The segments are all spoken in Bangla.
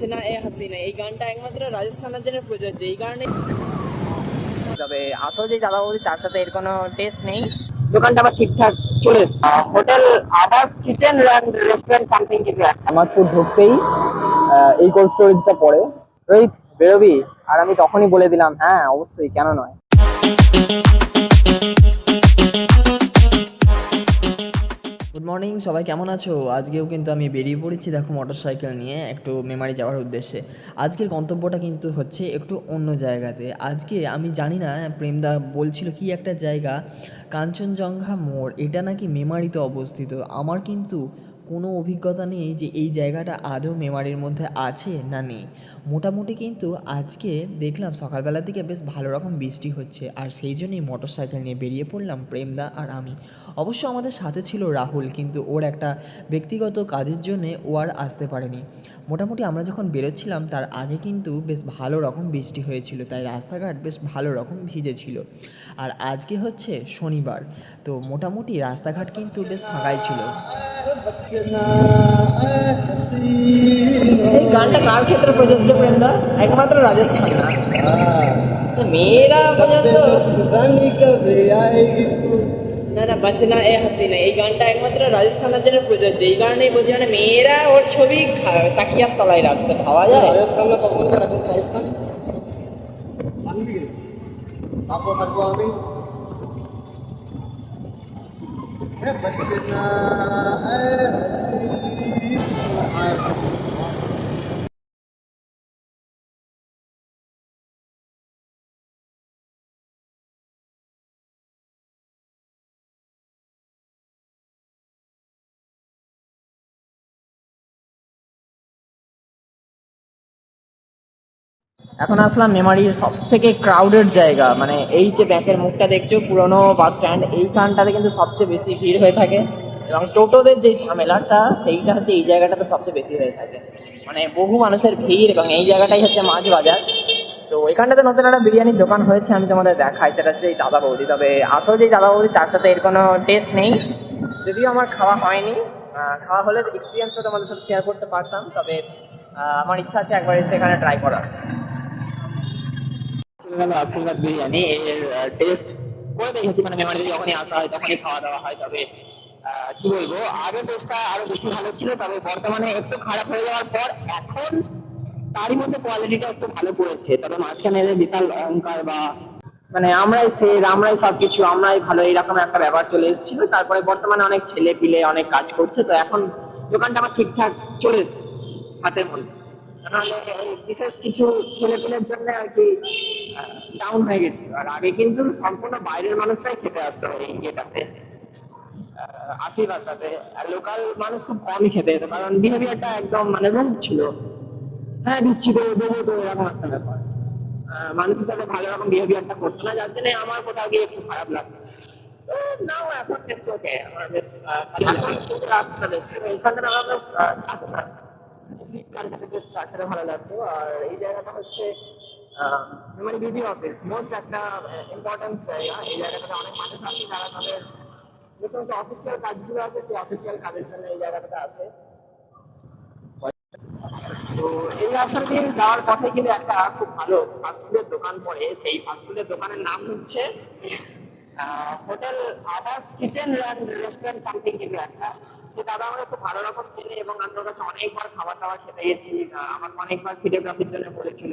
না এ হাসিনা। এই গানটা একমাত্র রাজেশ খান্নার জন্য প্রযোজ্য এই কারণে তবে আসলে যে দাদা বৌদি তার সাথে এর কোনো টেস্ট নেই। দোকানটা আবার ঠিকঠাক চলে এসছে। হোটেল আবাস কিচেন অ্যান্ড রেস্টুরেন্ট সামথিং কিছু একটা। আমাদপুর ঢুকতেই এই কোল্ড স্টোরেজটা পড়ে। রোহিত বেরোবি। আর আমি তখনই বলে দিলাম হ্যাঁ অবশ্যই কেন নয়? মর্নিং সবাই কেমন আছো? আজকেও কিন্তু আমি বেরিয়ে পড়েছি, দেখো মোটর সাইকেল নিয়ে, একটু মেমারি যাওয়ার উদ্দেশ্যে। আজকের গন্তব্যটা কিন্তু হচ্ছে একটু অন্য জায়গাতে। আজকে আমি জানি না, প্রেমদা বলছিল কি একটা জায়গা? কাঞ্চনজঙ্ঘা মোড়, এটা নাকি মেমারিতে অবস্থিত। আমার কিন্তু কোনো অভিজ্ঞতা নেই যে এই জায়গাটা আদৌ মেমারির মধ্যে আছে না নেই। মোটামুটি কিন্তু আজকে দেখলাম সকালবেলার দিকে বেশ ভালো রকম বৃষ্টি হচ্ছে আর সেই জন্যই মোটর সাইকেল নিয়ে বেরিয়ে পড়লাম প্রেমদা আর আমি। অবশ্য আমাদের সাথে ছিল রাহুল কিন্তু ওর একটা ব্যক্তিগত কাজের জন্যে ও আর আসতে পারেনি। মোটামুটি আমরা যখন বেরোচ্ছিলাম তার আগে কিন্তু বেশ ভালো রকম বৃষ্টি হয়েছিল, তাই রাস্তাঘাট বেশ ভালো রকম ভিজেছিল। আর আজকে হচ্ছে শনিবার, তো মোটামুটি রাস্তাঘাট কিন্তু বেশ ফাঁকাই ছিল। এই গানটা কার ক্ষেত্রে প্রযোজ্য প্রেমদা? একমাত্র রাজেশ খান্না মেয়েরা পর্যন্ত না না বাঁচনা এ হাসিনা এই গানটা একমাত্র রাজেশ খান্নার জন্য প্রযোজ্য। এই কারণেই বলছি মানে মেয়েরা ওর ছবি তাকিয়ার তলায় রাখতে ভাবা যায়। Bachna, ay, ay, ay, এখন আসলাম মেমারির সব থেকে ক্রাউডেড জায়গা। মানে এই যে ব্যাংকের মুখটা দেখছ, পুরনো বাস স্ট্যান্ড এইখানটাতে কিন্তু সবচেয়ে বেশি ভিড় হয়ে থাকে। এবং টোটোদের যে ঝামেলাটা, সেইটা হচ্ছে এই জায়গাটাতে সবচেয়ে বেশি হয়ে থাকে। মানে বহু মানুষের ভিড় এবং এই জায়গাটাই হচ্ছে মাছ বাজার। তো ওইখানটাতে নতুন একটা বিরিয়ানির দোকান হয়েছে, আমি তোমাদের দেখাই। সেটা হচ্ছে এই দাদা বৌদি। তবে আসলে যে দাদা বৌদি, তার সাথে এর কোনো টেস্ট নেই। যদিও আমার খাওয়া হয়নি। খাওয়া হলে এক্সপিরিয়েন্সটা তোমাদের সাথে শেয়ার করতে পারতাম। তবে আমার ইচ্ছা আছে একবার এসে এখানে ট্রাই করার। গেল আশীর্বাদ বিরিয়ানি। এর টেস্ট করে দেখেছি মানে মেমারিতে যখনই আসা হয়, তখনই খাওয়া দাওয়া হয়। তবে কি বলব আগে টেস্টটা আরও বেশি ভালো ছিল, তবে বর্তমানে একটু খারাপ হয়ে যাওয়ার পর এখন তারই মধ্যে কোয়ালিটিটা একটু ভালো করেছে। তবে মাঝখানে বিশাল অহংকার বা মানে আমরাই সে, আমরাই সবকিছু, আমরাই ভালো, এইরকম একটা ব্যাপার চলে এসেছিল। তারপরে বর্তমানে অনেক ছেলে পিলে অনেক কাজ করছে, তো এখন দোকানটা আমার ঠিকঠাক চলে এসছে, হাতের মধ্যে। বিশেষ কিছু ছেলেপেলের জন্য আর কি ডাউন হয়ে গেছিল। আর আগে কিন্তু সম্পূর্ণ বাইরের মানুষরাই খেতে আসতে হয় এই ইয়েটাতে আশীর্বাদটাতে। আর লোকাল মানুষ খুব কমই খেতে যেত কারণ বিহেভিয়ারটা একদম মানে রুম ছিল। হ্যাঁ দিচ্ছি তো দেবো তো এরকম একটা ব্যাপার। মানুষের সাথে ভালো রকম বিহেভিয়ারটা করতো না যার জন্য আমার কোথাও গিয়ে একটু খারাপ লাগতো। নাও এখন ইটস ওকে আমার বেশ ভালো। লাগে। এই যে রাস্তাটা দেখছি এইখানটা আমার বেশ গানটাতে বেশ চা খেতে ভালো লাগতো আর এই জায়গাটা হচ্ছে মেমারি বিডি অফিস মোস্ট একটা ইম্পর্টেন্স জায়গা এই জায়গাটাতে অনেক মানুষ আছে যারা তাদের যে সমস্ত অফিসিয়াল কাজগুলো আছে সেই অফিসিয়াল কাজের জন্য এই জায়গাটাতে আসে তো এই রাস্তা দিয়ে যাওয়ার পথে কিন্তু একটা খুব ভালো ফাস্টফুডের দোকান পড়ে সেই ফাস্টফুডের দোকানের নাম হচ্ছে হোটেল আবাস কিচেন রেস্টুরেন্ট সামথিং কিছু একটা সে দাদা আমাকে খুব ভালো রকম চেনে এবং আমি ওর কাছে অনেকবার খাবার দাবার খেতে গেছি আমাকে অনেকবার ভিডিওগ্রাফির জন্য বলেছিল।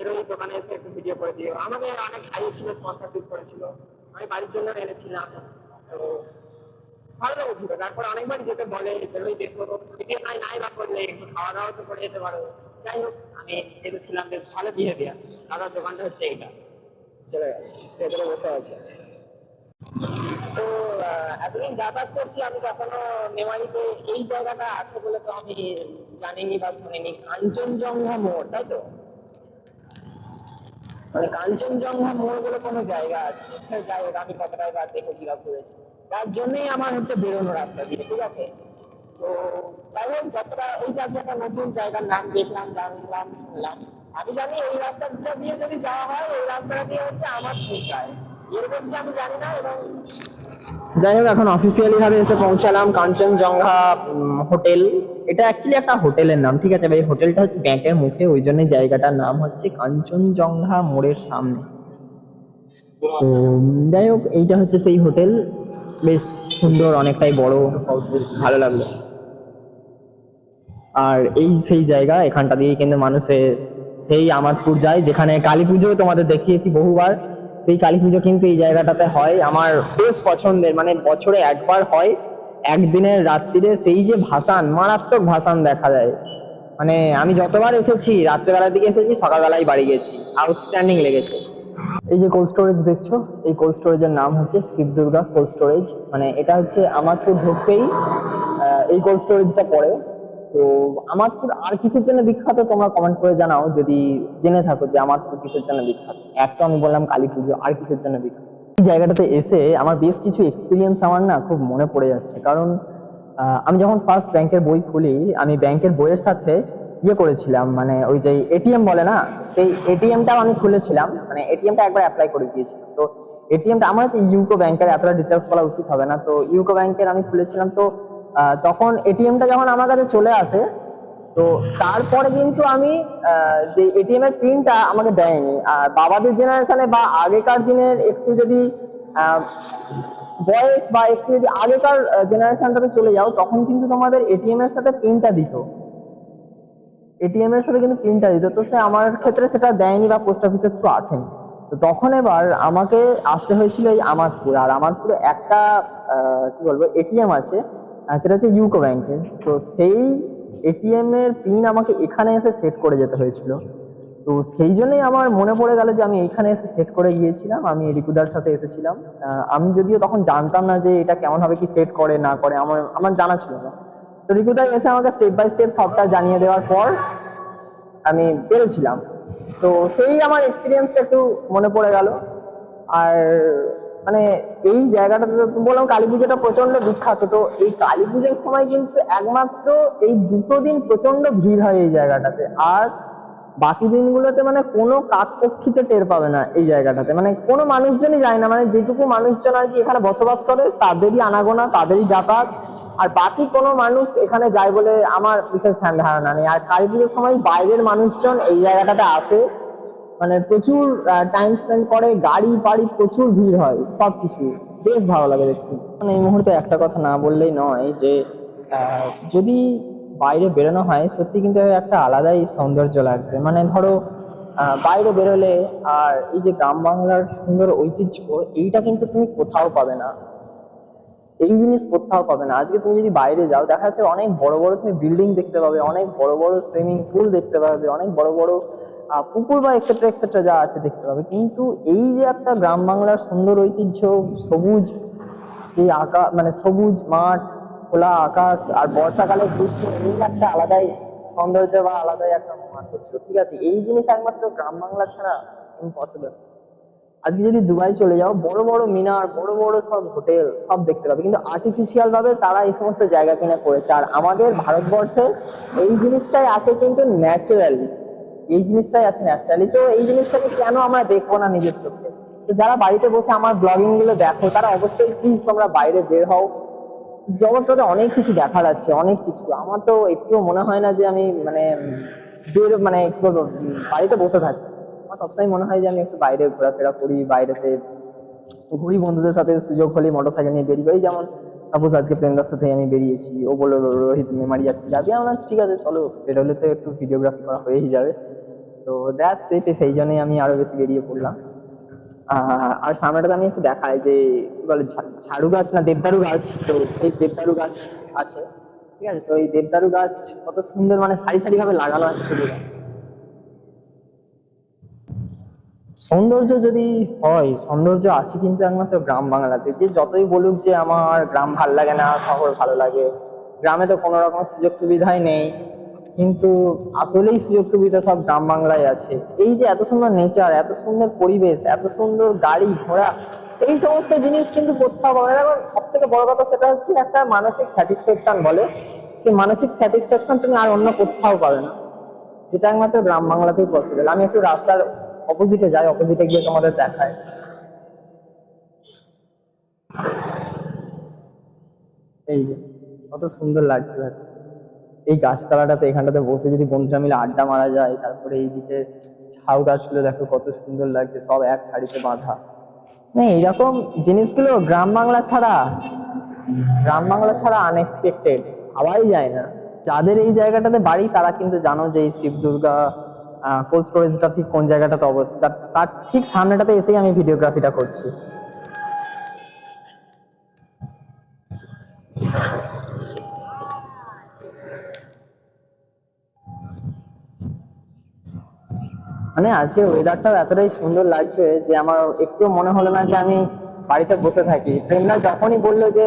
এর দোকানে এসে একটু ভিডিও করে দিও। আমাকে অনেক খাইয়েছিল স্পন্সরশিপ করেছিল। আমি বাড়ির জন্য এনেছিলাম। তো ভালো লেগেছিল। তারপর অনেকবার যেতে বলে ওই দেশ ভিডিও নাই নাই বা করলে একটু খাওয়া দাওয়া তো করে যেতে পারো। যাই হোক, আমি এসেছিলাম বেশ ভালো বিহেভিয়ার দাদার দোকানটা হচ্ছে এইটা। চলে গেল। বসে আছে। তো এতদিন যাতায়াত করছি আমি কখনো মেমারিতে এই জায়গাটা আছে বলে তো আমি জানিনি বা শুনিনি। কাঞ্চনজঙ্ঘা মোড় তাই তো? মানে কাঞ্চনজঙ্ঘা মোড় বলে কোনো জায়গা আছে? হ্যাঁ, যাই আমি কতটাই বাদ দেখেছি বা ঘুরেছি তার জন্যই আমার হচ্ছে বেরোনো রাস্তা দিয়ে ঠিক আছে? তো যাই হোক যতটা এই আজকে নতুন জায়গার নাম দেখলাম জানলাম শুনলাম। আমি জানি এই রাস্তাটা দিয়ে যদি যাওয়া হয় এই রাস্তাটা দিয়ে হচ্ছে আমার যায়। যাই হোক, এখন অফিসিয়ালি ভাবে এসে পৌঁছালাম কাঞ্চনজঙ্ঘা হোটেল। এটা অ্যাকচুয়ালি একটা হোটেলের নাম, ঠিক আছে? ভাই হোটেলটা হচ্ছে ব্যাংকের মুখে, ওই জন্য জায়গাটার নাম হচ্ছে কাঞ্চনজঙ্ঘা মোড়ের সামনে। তো, যাই হোক, এইটা হচ্ছে সেই হোটেল। বেশ সুন্দর, অনেকটাই বড়, বেশ ভালো লাগল। আর এই সেই জায়গা, এখানটা দিয়ে কিন্তু মানুষে সেই আমাদপুর যায়, যেখানে কালী পুজো তোমাদের দেখিয়েছি বহুবার। সেই কালী পুজো কিন্তু এই জায়গাটাতে হয়। আমার বেশ পছন্দের মানে বছরে একবার হয় একদিনের রাত্রিরে সেই যে ভাসান মারাত্মক ভাসান দেখা যায়। মানে আমি যতবার এসেছি রাত্রেবেলার দিকে এসেছি সকালবেলায় বাড়ি গেছি। আউটস্ট্যান্ডিং লেগেছে। এই যে কোল্ড স্টোরেজ দেখছ এই কোল্ড স্টোরেজের নাম হচ্ছে শিব দুর্গা কোল্ড স্টোরেজ মানে এটা হচ্ছে আমাদপুর ঢুকতেই আহ, এই কোল্ড স্টোরেজটা পড়ে। তো আমাদপুর আর কিসের জন্য বিখ্যাত, তোমরা কমেন্ট করে জানাও, যদি জেনে থাকো যে আমাদপুর কিসের জন্য বিখ্যাত। এক তো আমি বললাম কালী পুজো আর কিসের জন্য বিখ্যাত। এই জায়গাটাতে এসে আমার বেশ কিছু এক্সপিরিয়েন্স আমার না খুব মনে পড়ে যাচ্ছে। কারণ আমি যখন ফার্স্ট ব্যাংকের বই খুলি, আমি ব্যাংকের বইয়ের সাথে ইয়ে করেছিলাম মানে ওই যে এটিএম বলে না, সেই এটিএমটাও আমি খুলেছিলাম মানে এটিএমটা একবার অ্যাপ্লাই করে দিয়েছিলাম। তো এটিএমটা আমার হচ্ছে ইউকো ব্যাংকের এতটা ডিটেলস বলা উচিত হবে না। তো ইউকো ব্যাংকের আমি খুলেছিলাম, তো তখন এটিএমটা যখন আমার কাছে চলে আসে, তো তারপরে কিন্তু আমি যে এটিএম এর পিনটা আমাকে দেয়নি। আর বাবাদের জেনারেশনে বা আগেকার দিনের একটু যদি বয়স বা একটু যদি আগেকার জেনারেশনটাতে চলে যাও, তখন কিন্তু তোমাদের এটিএম এর সাথে পিনটা দিত। এটিএম এর সাথে কিন্তু পিনটা দিত। তো সে আমার ক্ষেত্রে সেটা দেয়নি বা পোস্ট অফিসের থ্রু আসেনি। তো তখন এবার আমাকে আসতে হয়েছিল এই আমাদপুর আর আমাদপুরে একটা কি বলব, এটিএম আছে। সেটা হচ্ছে ইউকো ব্যাংকের তো সেই এটিএম এর পিন আমাকে এখানে এসে সেট করে যেতে হয়েছিল। তো সেই জন্যই আমার মনে পড়ে গেল যে আমি এইখানে এসে সেট করে গিয়েছিলাম, আমি রিকুদার সাথে এসেছিলাম। আমি যদিও তখন জানতাম না যে এটা কেমন ভাবে কি সেট করে, না করে, আমার আমার জানা ছিল না। তো রিকুদার এসে আমাকে স্টেপ বাই স্টেপ সবটা জানিয়ে দেওয়ার পর আমি পেরেছিলাম তো সেই আমার এক্সপিরিয়েন্সটা একটু মনে পড়ে গেল। আর মানে এই জায়গাটাতে তো বললাম কালী পুজোটা প্রচণ্ড বিখ্যাত, তো এই কালী পুজোর সময় কিন্তু একমাত্র এই দুটো দিন প্রচণ্ড ভিড় হয় এই জায়গাটাতে। আর বাকি দিনগুলোতে মানে কোনো কাকপক্ষিতে টের পাবে না এই জায়গাটাতে। মানে কোনো মানুষজনই যায় না মানে যেটুকু মানুষজন আর কি এখানে বসবাস করে, তাদেরই আনাগোনা, তাদেরই যাতায়াত। আর বাকি কোনো মানুষ এখানে যায় বলে আমার বিশেষ ধ্যান ধারণা নেই। আর কালী পুজোর সময় বাইরের মানুষজন এই জায়গাটাতে আসে। মানে প্রচুর টাইম স্পেন্ড করে, গাড়ি, বাড়ি, প্রচুর ভিড় হয় সব কিছু বেশ ভালো লাগে দেখতে। মানে এই মুহূর্তে একটা কথা না বললেই নয় যে যদি বাইরে বেরোনো হয়, সত্যি কিন্তু একটা আলাদাই সৌন্দর্য লাগবে। মানে ধরো বাইরে বেরোলে আর এই যে গ্রাম বাংলার সুন্দর ঐতিহ্য, এইটা কিন্তু তুমি কোথাও পাবে না। এই জিনিস কোথাও পাবে না। আজকে তুমি যদি বাইরে যাও, দেখা যাচ্ছে অনেক বড় বড় তুমি বিল্ডিং দেখতে পাবে, অনেক বড় বড় সুইমিং পুল দেখতে পাবে, অনেক বড় বড় পুকুর বা এক্সেট্রা এক্সেট্রা যা আছে দেখতে পাবে। কিন্তু এই যে একটা গ্রাম বাংলার সুন্দর ঐতিহ্য, সবুজ, যে আকা মানে সবুজ মাঠ, খোলা আকাশ আর বর্ষাকালে গ্রীষ্ম এই একটা আলাদাই সৌন্দর্য বা আলাদাই একটা মাধুর্য ঠিক আছে? এই জিনিস একমাত্র গ্রাম বাংলা ছাড়া ইম্পসিবল আজকে যদি দুবাই চলে যাও, বড় বড় মিনার, বড় বড় সব হোটেল, সব দেখতে পাবে। কিন্তু আর্টিফিশিয়াল ভাবে তারা এই সমস্ত জায়গা কিনে করেছে। আর আমাদের ভারতবর্ষে এই জিনিসটাই আছে কিন্তু ন্যাচারালি এই জিনিসটাই আছে ন্যাচারালি তো এই জিনিসটাকে কেন আমরা দেখব না নিজের চোখে? তো যারা বাড়িতে বসে আমার ব্লগিংগুলো দেখো, তারা অবশ্যই প্লিজ তোমরা বাইরে বের হও। জগৎটাতে অনেক কিছু দেখার আছে, অনেক কিছু। আমার তো একটুও মনে হয় না যে আমি মানে বের মানে কি বলব, বাড়িতে বসে থাকি। আমার সবসময় মনে হয় যে আমি একটু বাইরে ঘোরাফেরা করি, বাইরেতে ঘুরি বন্ধুদের সাথে, সুযোগ হলে মোটর সাইকেল নিয়ে বেরিয়ে যেমন সাপোজ আজকে প্লেন রাস্তা থেকে আমি বেরিয়েছি ও বলল "রো- রোহিত মেমারি যাচ্ছি। যাবি আমার বললাম, ঠিক আছে চলো। বেরোলে তো একটু ভিডিওগ্রাফি করা হয়েই যাবে। তো দ্যাটস ইট সেই জন্যই আমি আরও বেশি বেরিয়ে পড়লাম। আর সামনেটাতে আমি একটু দেখাই যে কি বলে ঝাড়ু গাছ না দেবদারু গাছ? তো সেই দেবদারু গাছ আছে ঠিক আছে? তো এই দেবদারু গাছ কত সুন্দর মানে সারি সারি ভাবে লাগানো আছে শুধু। সৌন্দর্য যদি হয়, সৌন্দর্য আছে কিন্তু একমাত্র গ্রাম বাংলাতে। যে যতই বলুক যে আমার গ্রাম ভালো লাগে না, শহর ভালো লাগে, গ্রামে তো কোনো রকম সুযোগ সুবিধাই নেই। কিন্তু আসলেই সুযোগ সুবিধা সব গ্রাম বাংলায় আছে। এই যে এত সুন্দর নেচার এত সুন্দর পরিবেশ, এত সুন্দর গাড়ি ঘোড়া, এই সমস্ত জিনিস কিন্তু কোথাও পাবে না। সব থেকে বড় কথা সেটা হচ্ছে একটা মানসিক স্যাটিসফ্যাকশন বলে। সেই মানসিক স্যাটিসফ্যাকশন তুমি আর অন্য কোথাও পাবে না। যেটা একমাত্র গ্রাম বাংলাতেই পসিবল আমি একটু রাস্তার অপোজিটে যায় অপোজিটে গিয়ে তোমাদের দেখায়। এই যে, কত সুন্দর লাগছে ভাই। এই গাছতলাটাতে, এখানটাতে বসে যদি বন্ধুরা মিলে আড্ডা মারা যায়, তারপরে এই দিকে ঝাউ গাছগুলো দেখো কত সুন্দর লাগছে, সব এক সারিতে বাঁধা। না এইরকম জিনিসগুলো গ্রাম বাংলা ছাড়া, গ্রাম বাংলা ছাড়া আনএক্সপেক্টেড হওয়াই যায় না। যাদের এই জায়গাটাতে বাড়ি, তারা কিন্তু জানো যে এই শিব দুর্গা কোল্ড স্টোরেজটা ঠিক কোন জায়গাটাতে অবস্থিত তার- ঠিক সামনেটাতে এসেই আমি ভিডিওগ্রাফিটা করছি। মানে আজকের ওয়েদারটাও এতটাই সুন্দর লাগছে যে আমার একটু মনে হলো না যে আমি বাড়িতে বসে থাকি। প্রেমরা যখনই বলল যে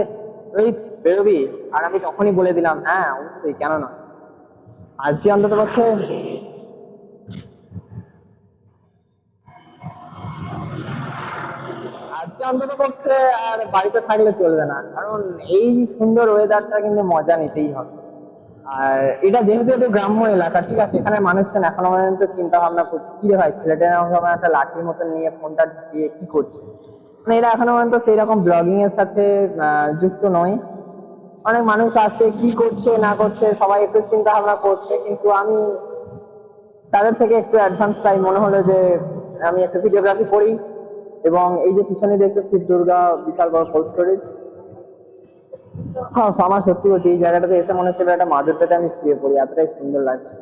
রোহিত বেরোবি? আর আমি তখনই বলে দিলাম হ্যাঁ অবশ্যই, কেন না? আজকে অন্তত পক্ষে আজকে অন্তত পক্ষে আর বাড়িতে থাকলে চলবে না। কারণ এই সুন্দর ওয়েদারটা কিন্তু মজা নিতেই হবে। আর এটা যেহেতু একটু গ্রাম্য এলাকা, ঠিক আছে, এখানে মানুষজন এখনও পর্যন্ত চিন্তা ভাবনা করছে, কি রে ভাই, ছেলেটা এরকম একটা লাঠির মতন নিয়ে ফোনটা দিয়ে কি করছে? মানে এরা এখনও পর্যন্ত সেই রকম ব্লগিং এর সাথে যুক্ত নয়। অনেক মানুষ আসছে, কি করছে, না করছে? সবাই একটু চিন্তা ভাবনা করছে, কিন্তু আমি তাদের থেকে একটু অ্যাডভান্স তাই মনে হলো যে আমি একটা ভিডিওগ্রাফি করি। এবং এই যে পিছনে দেখছ শিব দুর্গা বিশাল বড় কোল্ড স্টোরেজ হ্যাঁ আমার সত্যি বলছি, এই জায়গাটাতে এসে মনে হচ্ছে একটা মাদুরটাতে আমি শুয়ে পড়ি, এতটাই সুন্দর লাগছে।